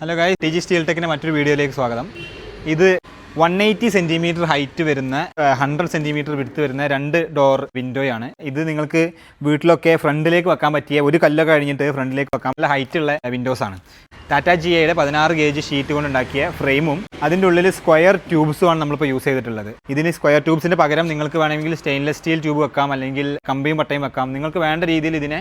Hello ഗായ് T G steel ടെക്കിന്റെ മറ്റൊരു വീഡിയോയിലേക്ക് സ്വാഗതം. ഇത് വൺ എയ്റ്റി സെന്റിമീറ്റർ ഹൈറ്റ് വരുന്ന ഹൺഡ്രഡ് സെന്റിമീറ്റർ വിടുത്ത് വരുന്ന രണ്ട് ഡോർ വിൻഡോയാണ് ഇത് നിങ്ങൾക്ക് വീട്ടിലൊക്കെ ഫ്രണ്ടിലേക്ക് വെക്കാൻ പറ്റിയ ഒരു കല്ലൊക്കെ കഴിഞ്ഞിട്ട് ഫ്രണ്ടിലേക്ക് വെക്കാൻ നല്ല ഹൈറ്റ് ഉള്ള വിൻഡോസ് ആണ്. ടാറ്റ ജി ഐയുടെ പതിനാറ് ഗേജ് ഷീറ്റ് കൊണ്ട് ഉണ്ടാക്കിയ ഫ്രെയിമും അതിന്റെ ഉള്ളിൽ സ്ക്വയർ ട്യൂബ്സുമാണ് നമ്മളിപ്പോൾ യൂസ് ചെയ്തിട്ടുള്ളത്. ഇതിന് സ്ക്വയർ ട്യൂബ്സിന്റെ പകരം നിങ്ങൾക്ക് വേണമെങ്കിൽ സ്റ്റെയിൻലെസ് സ്റ്റീൽ ട്യൂബ് വെക്കാം അല്ലെങ്കിൽ കമ്പിയും പട്ടയും വെക്കാം. നിങ്ങൾക്ക് വേണ്ട രീതിയിൽ ഇതിനെ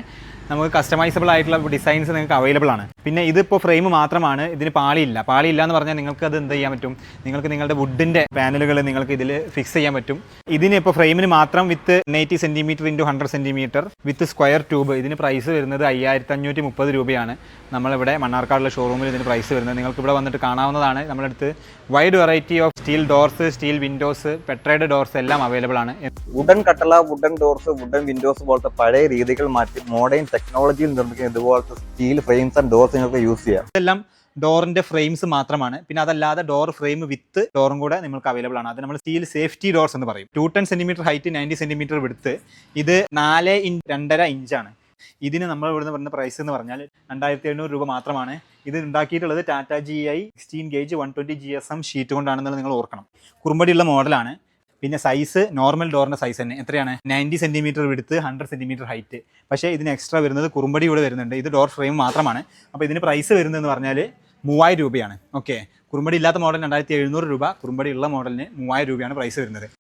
നമുക്ക് കസ്റ്റമൈസബിൾ ആയിട്ടുള്ള ഡിസൈൻസ് നിങ്ങൾക്ക് അവൈലബിൾ ആണ്. പിന്നെ ഇതിപ്പോൾ ഫ്രെയിം മാത്രമാണ് ഇതിന് പാളിയില്ല. പാളിയില്ല എന്ന് പറഞ്ഞാൽ നിങ്ങൾക്ക് അത് എന്ത് ചെയ്യാൻ പറ്റും? നിങ്ങൾക്ക് നിങ്ങളുടെ വുഡിന്റെ പാനലുകൾ നിങ്ങൾക്ക് ഇതിൽ ഫിക്സ് ചെയ്യാൻ പറ്റും. ഇതിന് ഇപ്പോൾ ഫ്രെയിമിന് മാത്രം with eighty centimetre into hundred centimetre with square tube ഇതിന് പ്രൈസ് വരുന്നത് അയ്യായിരത്തി അഞ്ഞൂറ്റി മുപ്പത് രൂപയാണ്. നമ്മളിവിടെ മണ്ണാർക്കാടുള്ള ഷോറൂമിൽ ഇതിന് പ്രൈസ് വരുന്നത്. നിങ്ങൾക്ക് ഇവിടെ വന്നിട്ട് കാണാവുന്നതാണ്. നമ്മളടുത്ത് wide variety of steel doors steel windows പെട്രൈഡ് doors എല്ലാം അവൈലബിൾ ആണ്. വുഡൻ കട്ടള വുഡൻ ഡോർസ് വുഡൻ വിൻഡോസ് പോലത്തെ പഴയ രീതികൾ മാറ്റി മോഡേൺ ടെക്നോളജിയിൽ നിർമ്മിക്കുന്ന ഇതുപോലത്തെ സ്റ്റീൽ ഫ്രെയിംസ് ആൻഡ് ഡോർസ് നിങ്ങൾക്ക് യൂസ് ചെയ്യാം. ഇതെല്ലാം ഡോറിന്റെ ഫ്രെയിംസ് മാത്രമാണ്. പിന്നെ അതല്ലാതെ ഡോർ ഫ്രെയിം വിത്ത് ഡോറും കൂടെ നിങ്ങൾക്ക് അവൈലബിൾ ആണ്. അത് നമ്മൾ സ്റ്റീൽ സേഫ്റ്റി ഡോർസ് എന്ന് പറയും. Two ten centimetre height ninety centimetre width ഇത് നാല് ഇഞ്ച് രണ്ടര ഇഞ്ചാണ് ഇതിന് നമ്മൾ ഇവിടുന്ന് പറഞ്ഞ പ്രൈസ് എന്ന് പറഞ്ഞാൽ രണ്ടായിരത്തി എണ്ണൂറ് രൂപ മാത്രമാണ്. ഇത് ഉണ്ടാക്കിയിട്ടുള്ളത് Tata G I sixteen gauge one twenty G S M sheet കൊണ്ടാണെന്നുള്ളത് നിങ്ങൾ ഓർക്കണം. കുറുമ്പടിയുള്ള മോഡലാണ് പിന്നെ സൈസ് നോർമൽ ഡോറിന്റെ സൈസ് തന്നെ. എത്രയാണ്? Ninety centimetre width hundred centimetre height പക്ഷേ ഇതിന് എക്സ്ട്രാ വരുന്നത് കുറുമ്പടി കൂടെ വരുന്നുണ്ട്. ഇത് ഡോർ ഫ്രെയിം മാത്രമാണ്. അപ്പോൾ ഇതിന് പ്രൈസ് വരുന്നതെന്ന് പറഞ്ഞാൽ മൂവായിരം രൂപയാണ്. ഓക്കെ കുറുമ്പടി ഇല്ലാത്ത മോഡൽ രണ്ടായിരത്തി എഴുന്നൂറ് രൂപ. കുറുമ്പടി ഉള്ള മോഡലിന് മൂവായിരം രൂപയാണ് പ്രൈസ് വരുന്നത്.